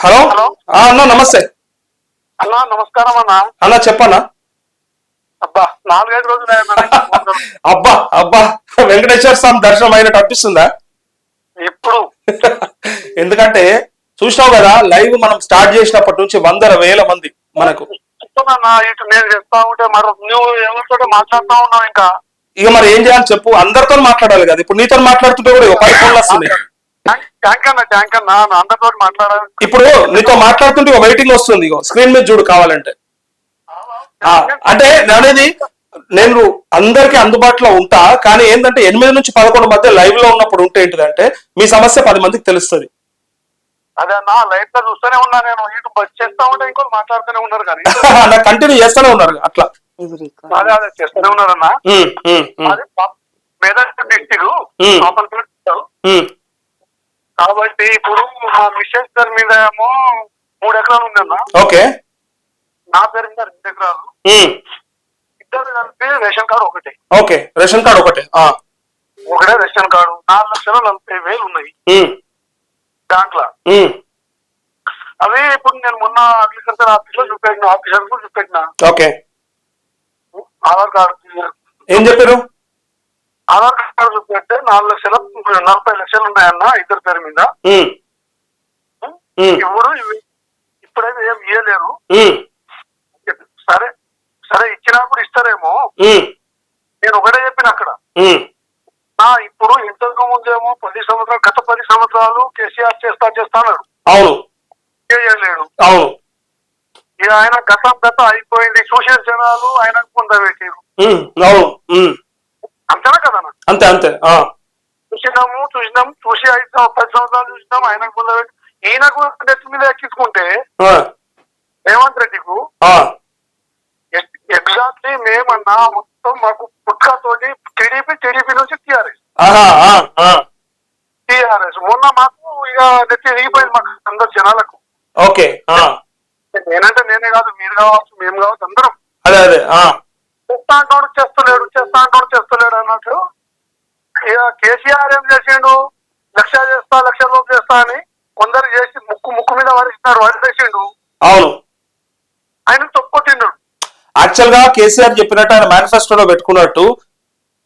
Hello? Hello. ఆ, అన్న నమస్తే. అన్నా నమస్కారం అన్న. అన్న చెప్పన్నా. అబ్బా నాలుగైదు రోజులు అబ్బా అబ్బా వెంకటేశ్వర స్వామి దర్శనం అయినట్టు అనిపిస్తుందా? ఇప్పుడు ఎందుకంటే చూసినావు కదా లైవ్ మనం స్టార్ట్ చేసినప్పటి నుంచి వందల వేల మంది మనకు. ఇటు నేను చెప్తా ఉంటే మరి నువ్వు ఎవరితో మాట్లాడుతా ఉన్నావు ఇంకా. ఇక మరి ఏం చేయాలి చెప్పు అందరితో మాట్లాడాలి కదా. ఇప్పుడు నీతో మాట్లాడుతుంటే కూడా పది ఫోన్లు వస్తున్నాయి. ట్యాంక్- అన్న ట్యాంక్ అన్న. నా అందరితో మాట్లాడాలి. ఇప్పుడు నీతో మాట్లాడుతుంటే ఇగో వెయిటింగ్ వస్తుంది ఇగో. స్క్రీన్ మీద చూడు కావాలంటే. అంటే అనేది నేను అందరికి అందుబాటులో ఉంటా కానీ ఏంటంటే ఎనిమిది నుంచి పదకొండు మధ్య లైవ్లో ఉన్నప్పుడు ఉంటే ఏంటిదంటే మీ సమస్య పది మందికి తెలుస్తుంది. అదే అన్న లైట్లో చూస్తూనే ఉన్నా నేను. ఇటు బస్ చేస్తా ఉంటే ఇంకోటి మాట్లాడుతూనే ఉన్నారు కానీ. నాకు కంటిన్యూ చేస్తూనే ఉన్నారు అట్లా. అదే అదే చేస్తూనే అది పా- మెదక్ డిస్టిక్ కాబట్టి ఇప్పుడు మా మిస్సెస్ పేరు మీద ఏమో మూడు ఎకరాలు ఉందన్న. ఓకే. నా పేరు మీద రెండు ఎకరాలు. ఇద్దరు కలిపి రేషన్ కార్డు ఒకటి. ఓకే రేషన్ కార్డు ఒకటే. ఒకటే రేషన్ కార్డు. నాలుగు లక్షల నలభై వేలు ఉన్నాయి. దాంట్లో. అవి ఇప్పుడు నేను మొన్న అగ్రికల్చర్ ఆఫీస్లో చూపెట్టిన ఆఫీసర్ కూడా చూపెట్టిన. ఓకే. ఆధార్ కార్డు ఏం చెప్పారు? ఆధార్ కార్డు చూపెడితే నాలుగు లక్షల నలభై లక్షలు ఉన్నాయన్న ఇద్దరు పేరు మీద. ఇవి? ఇప్పుడైతే ఏం ఇయ్యలేరు. సరే సరే ఇచ్చినా కూడా ఇస్తారేమో నేను ఒకటే చెప్పిన అక్కడ. ఇప్పుడు ఇంతకు ముందేమో పది సంవత్సరాలు గత పది సంవత్సరాలు కేసీఆర్ చేస్తా చేస్తా అన్నాడు. అవును. చేయలేడు అవును. ఇక ఆయన గతం గత అయిపోయింది. చూసిన జనాలు ఆయనకు పొందబెట్టారు అవును. అంతే అంతే. చూసినాము చూసినాం చూసి ఐదు పది సంవత్సరాలు చూసినాం ఆయనకు పొందబెట్టి ఈయనకు నెత్తి మీద ఎక్కించుకుంటే రేవంత్ రెడ్డికు ఎగ్జాక్ట్లీ మేమన్నా మొత్తం మాకు పుట్కతోటి టీడీపీ టీడీపీ నుంచి టీఆర్ఎస్. టీఆర్ఎస్. మొన్న మాకు ఇక నెత్తి దిగిపోయింది మాకు అందరు జనాలకు. ఓకే నేనంటే నేనే కాదు మీరు కావచ్చు మేము కావచ్చు అందరం. అదే అదే చేస్తా అంటాడు చేస్తలేడు చేస్తా అంటాడు చేస్తలేడు అన్నట్టు కేసీఆర్ ఏం చేసిండు? లక్ష చేస్తా లక్ష లోపు చేస్తా అని కొందరు చేసి ముక్కు ముక్కు మీద వరిస్తున్నారు వదిలేసిండు అవును. ఆయన తొక్కొట్టిండు యాక్చువల్గా కేసీఆర్ చెప్పినట్టు ఆయన మేనిఫెస్టోలో పెట్టుకున్నట్టు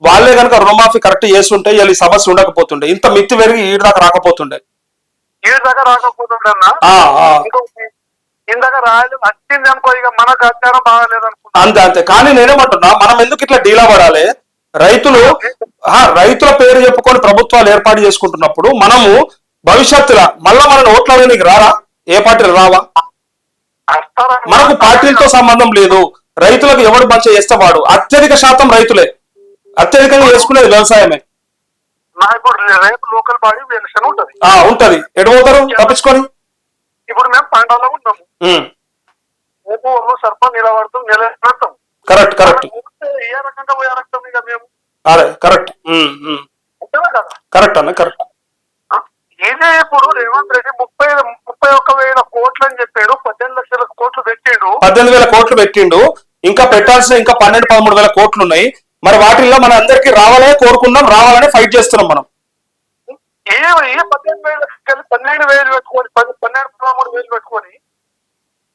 వాళ్ళే కనుక రుణమాఫీ కరెక్ట్ చేస్తుంటే వీళ్ళు ఈ సమస్య ఉండకపోతుండే. ఇంత మిత్తి పెరిగి ఈడు దాకా రాకపోతుండే. ఈ ఆ. ఇంకొకటి ఇందాక రాయలేదు వచ్చింది అనుకో ఇక మనకు అత్యారం బాగాలేదు అనుకున్నా అంతే అంతే. కానీ నేనేమంటున్నా మనం ఎందుకు ఇట్లా డీలా పడాలి? రైతులు ఆ, రైతుల పేరు చెప్పుకొని ప్రభుత్వాలు ఏర్పాటు చేసుకుంటున్నప్పుడు మనము భవిష్యత్తులో మళ్ళా మన ఓట్ల నీకు రారా? ఏ పార్టీలు రావా? మనకు పార్టీలతో సంబంధం లేదు. రైతులకు ఎవడు మంచి చేస్తే వాడు. అత్యధిక శాతం రైతులే. అత్యధికంగా చేసుకునేది వ్యవసాయమే. లోకల్ బాడీ ఉంటది. ఎటు పోతారు తప్పించుకొని? ఇప్పుడు మేము ఉన్నాము. ఉమ్, రేపు సర్పంచ్ నిలబడతాం నిలబడతాం కరెక్ట్ కరెక్ట్. ఏ రకంగా పోయే రక్తం ఇక మేము? అదే కరెక్ట్. కరెక్ట్ అన్న కరెక్ట్. ఇదే ఇప్పుడు రేవంత్ రెడ్డి ముప్పై ముప్పై ఒక్క వేల కోట్లు అని చెప్పాడు పద్దెనిమిది లక్షల కోట్లు పెట్టాడు. పద్దెనిమిది వేల కోట్లు పెట్టిండు. ఇంకా పెట్టాల్సిన ఇంకా పన్నెండు పదమూడు వేల కోట్లు ఉన్నాయి. మరి వాటిల్లో మన అందరికి రావాలనే కోరుకున్నాం రావాలనే ఫైట్ చేస్తున్నాం మనం. ఏ ఏ పద్దెనిమిది వేలు పన్నెండు వేలు పెట్టుకొని పన్నెండు పదమూడు వేలు పెట్టుకొని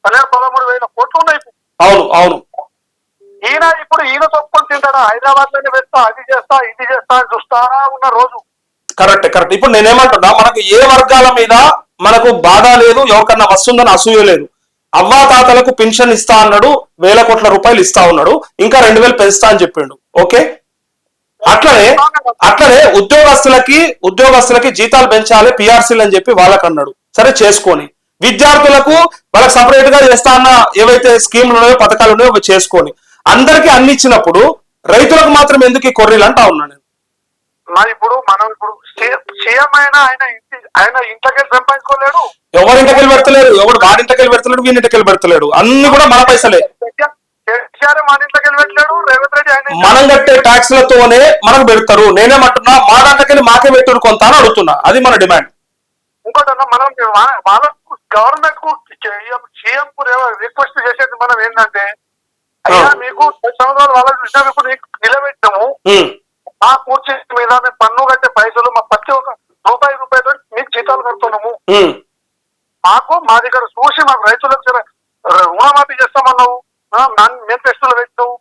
పన్నెండు పదమూడు వేల కోట్లు ఉన్నాయి. అవును అవును. ఈయన ఇప్పుడు ఈయన తప్పుకొని తింటాడా? హైదరాబాద్లోనే పెడతా అది చేస్తా ఇది చేస్తా అని చూస్తా ఉన్న రోజు. Correct correct. ఇప్పుడు నేనేమంటున్నా మనకు ఏ వర్గాల మీద మనకు బాధ లేదు ఎవరికన్నా వస్తుందని అసూయ లేదు. అవ్వా తాతలకు పెన్షన్ ఇస్తా అన్నాడు వేల కోట్ల రూపాయలు ఇస్తా ఉన్నాడు ఇంకా రెండు వేలు పెంచుతా అని చెప్పిండు. ఓకే? అట్లనే అట్లనే ఉద్యోగస్తులకి ఉద్యోగస్తులకి జీతాలు పెంచాలి పిఆర్సీలు అని చెప్పి వాళ్ళకి అన్నాడు. సరే చేసుకొని. విద్యార్థులకు వాళ్ళకి సపరేట్గా చేస్తా అన్న ఏవైతే స్కీమ్లు ఉన్నాయో పథకాలు ఉన్నాయో చేసుకొని. అందరికీ అన్ని ఇచ్చినప్పుడు రైతులకు మాత్రం ఎందుకు ఈ కొర్రీలు అంటా ఉన్నాను నేను? మరి ఇప్పుడు మనం ఇప్పుడు సీఎం అయినా ఆయన ఇంటి ఆయన ఇంట్లోకి సంపాదించుకోలేడు. ఎవరింటికి వెళ్ళి పెడతలేడు ఎవడు వాడింటికి వెళ్ళి పెడతలేడు వీడింటికి వెళ్ళి పెడతలేడు. అన్ని కూడా మన పైసలే. కేసీఆర్ మన పెట్టలేడు రేవంత్ రెడ్డి ఆయన ఇంట్లోకి మనం కట్టే ట్యాక్స్లతోనే మనకు పెడతారు. నేనేమంటున్నా మా దాంట్లోకి మాకే పెట్టుడు కొంత అని అడుగుతున్నా. అది మన డిమాండ్. ఇంకోటి మనం వాళ్ళకు గవర్నమెంట్కు సీఎం కు రిక్వెస్ట్ చేసేది మనం ఏంటంటే అయ్యా ఆ. మీకు సంవత్సరాలు వాళ్ళకి చూసినా ఇప్పుడు నీకు నిలబెట్టాము ఉమ్, మా కూర్చీ మీద మేము పన్ను కట్టే పైసలు మా ప్రతి ఒక్క రూపాయి రూపాయతో మీకు జీతాలు కడుతున్నాము. మాకు మా దగ్గర చూసి మాకు రైతులకు రుణమాఫీ చేస్తామన్నావు. ఆ, నాన్- మేనిఫెస్టోలో పెట్టినావు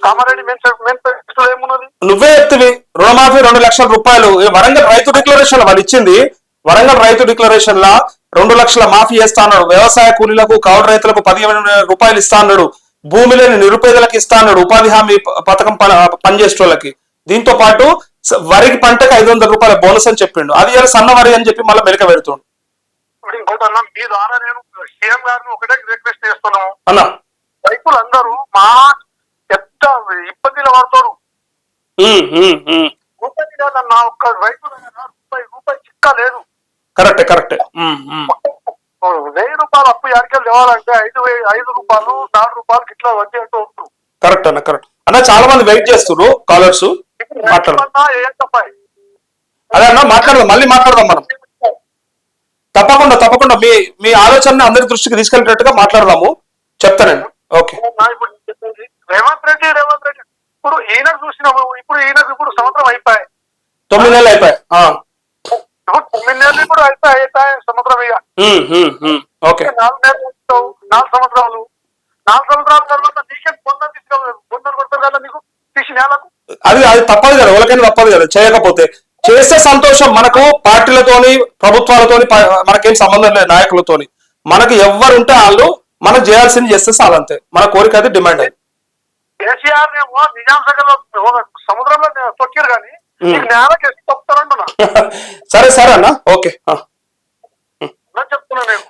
కామారెడ్డి మేనిఫె- మేనిఫెస్టోలో ఏమున్నది? నువ్వే ఎత్తివి రుణమాఫీ రెండు లక్షల రూపాయలు. వరంగల్ రైతు డిక్లరేషన్ వాళ్ళు ఇచ్చింది. వరంగల్ రైతు డిక్లరేషన్ లా రెండు లక్షల మాఫీ చేస్తా అన్నాడు. వ్యవసాయ కూలీలకు కౌలు రైతులకు పదిహేను రూపాయలు ఇస్తా అన్నాడు. భూమి లేని నిరుపేదలకు ఇస్తా అన్నాడు. ఉపాధి హామీ పథకం ప- పనిచేసే వాళ్ళకి దీంతో పాటు వరికి పంటకు ఐదు వందల రూపాయల బోనస్ అని చెప్పిండు. అది ఇలా సన్న వరి అని చెప్పి మళ్ళీ మెలక పెడుతుండు. మీ ద్వారా నేను సీఎం గారిని ఒకటే రిక్వెస్ట్ చేస్తున్నాను అన్న. రైతులందరూ మా పెద్ద ఇబ్బందిలో పడతారు. రూపాయి కాదన్న ఒక్క రైతు దగ్గర రూపాయి రూపాయి చిక్క లేదు. కరెక్టే కరెక్టే. ఎడకెళ్ళి తేవాలంటే ఐదు ఐదు రూపాయలు నాలుగు రూపాయలు ఇట్లా వచ్చేట్టు కరెక్ట్ అన్న కరెక్ట్. అన్న చాలా మంది వెయిట్ చేస్తున్నారు కాలర్స్ మాట్లాడు అదే అన్న మాట్లాడదాం. మళ్ళీ మాట్లాడదాం మనం. తప్పకుండా తప్పకుండా. మీ మీ ఆలోచన అందరి దృష్టికి తీసుకెళ్ళేటట్టుగా మాట్లాడదాము. చెప్తానండి ఓకే. రేవంత్ రెడ్డి రేవంత్ రెడ్డి. ఇప్పుడు ఈయనకు చూసినాము. ఇప్పుడు ఈయనకు ఇప్పుడు సంవత్సరం అయిపోయాయి. తొమ్మిది నెలలు అయిపోయాయి. తొమ్మిది నెలలు ఇప్పుడు అయిపోయి అయిపోయాయి సంవత్సరం ఇక. ఓకే. నాలుగు నెలలు నాలుగు సంవత్సరాలు. నాలుగు సంవత్సరాల తర్వాత నీకే బొందలు తీసుకెళ్ళి బొందలు కొడతారు కదా నీకు? తీసి నేలకు? అది అది తప్పదు కదా ఎవరికైనా తప్పదు కదా చేయకపోతే. చేస్తే సంతోషం మనకు పార్టీలతోని ప్రభుత్వాలతోని మనకేం సంబంధం లేదు నాయకులతోని. మనకు ఎవరు ఉంటే వాళ్ళు మనం చేయాల్సింది చేస్తే చాలంతే మన కోరిక అది డిమాండ్ అది. కేసీఆర్ నిజాం ఒక సముద్రంలో తొక్కారు కానీ సరే సరే అన్న. ఓకే.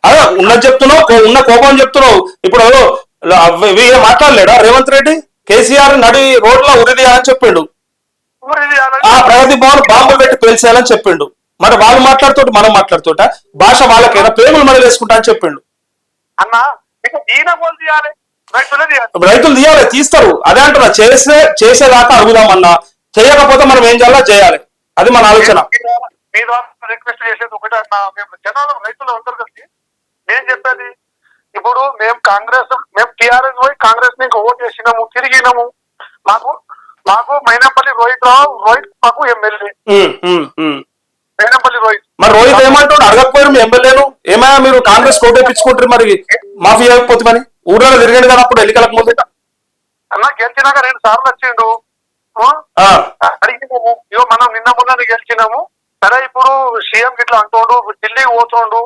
అదే ఉన్నది చెప్తున్నావు ఉన్న కోపం చెప్తున్నావు. ఇప్పుడు మాట్లాడలేడా? రేవంత్ రెడ్డి? కేసీఆర్ నడి రోడ్లో ఉరిది అని చెప్పిండు ఆ ప్రగతి భవన్ బాంబులు పెట్టి పేల్చేయాలని చెప్పిండు. మరి వాళ్ళు మాట్లాడుతుంటే మనం మాట్లాడుతుంట? భాష వాళ్ళకైనా ప్రేమలు మనం వేసుకుంటా అని చెప్పిండు. రైతులు తీయాలి. తీస్తారు. అదే అంటున్నా చేసే చేసేదాకా అడుగుదామన్నా చేయకపోతే మనం ఏం చేయాలో చేయాలి. అది మన ఆలోచన. మీ ద్వారా రిక్వెస్ట్ చేసేది ఒకటే అన్న మేము జనాలు రైతులు అందరు కలిసి నేను చెప్పేది ఇప్పుడు మేము కాంగ్రెస్ మేము టిఆర్ఎస్ పోయి కాంగ్రెస్ని ఓట్ చేసినాము తిరిగినాము. మాకు మాకు మైనంపల్లి రోహిత్ రావు రోహిత్ మాకు ఎమ్మెల్యే. మైనంపల్లి రోహిత్. మరి రోహిత్ ఏమంటాడు? అడగకపోయారు మీ ఎమ్మెల్యేను ఏమైనా మీరు కాంగ్రెస్ కోట ఇప్పించుకుంటారు మరి? మాఫీ అయిపోతే మరి? ఊళ్ళో తిరిగాడు కదా అప్పుడు ఎన్నికలకు ముందు. అన్న గెలిచినాక రెండు సార్లు వచ్చిండు. ఆ, అడిగినాము ఇగో మనం నిన్న మొన్న గెలిచినాము. సరే ఇప్పుడు సీఎం ఇట్లా అంటుండు ఢిల్లీకి పోతుండు.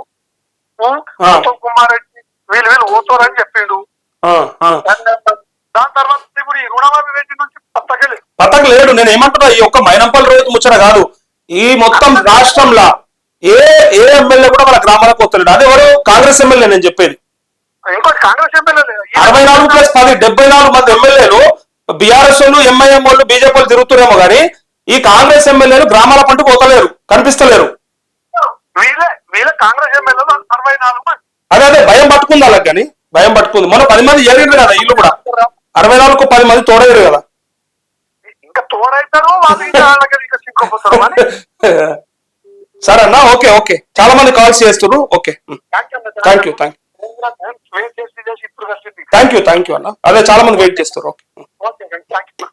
ఉత్తమ్ కుమార్ రెడ్డి వీళ్ళు వీళ్ళు పోతారని చెప్పిండు. దాని తర్వాత ఇప్పుడు ఈ రుణమాఫీ వేసి నుంచి పతక లేడు. నేను ఏమంటున్నా ఈ ఒక్క మైనంపల్లి రోహిత్ ముచ్చట కాదు. ఈ మొత్తం రాష్ట్రంలో ఏ ఏ ఎమ్మెల్యే కూడా వాళ్ళ గ్రామాలకు వస్తలేడు అదే ఎవరు కాంగ్రెస్ ఎమ్మెల్యే నేను చెప్పేది. ఇంకోటి కాంగ్రెస్ ఎమ్మెల్యే అరవై నాలుగు ప్లస్ పది డెబ్బై నాలుగు మంది ఎమ్మెల్యేలు బీఆర్ఎస్ వాళ్ళు ఎంఐఎం వాళ్ళు బీజేపీ వాళ్ళు తిరుగుతురేమో కానీ ఈ కాంగ్రెస్ ఎమ్మెల్యేలు గ్రామాల పంటకు పోతలేరు కనిపిస్తలేరు. అదే అదే భయం పట్టుకుంది వాళ్ళకి కానీ భయం పట్టుకుంది. మొన్న పది మంది ఏరిండ్రు కదా ఇల్లు కూడా. అరవై నాలుగు పది మంది తోడయ్యారు కదా. సరే అన్న ఓకే ఓకే. చాలా మంది కాల్స్ చేస్తున్నారు okay thank you thank wait చేసి ఇప్పుడు థ్యాంక్ యూ థ్యాంక్ యూ అన్న. అదే చాలా మంది వెయిట్ చేస్తారు. Okay okay thank you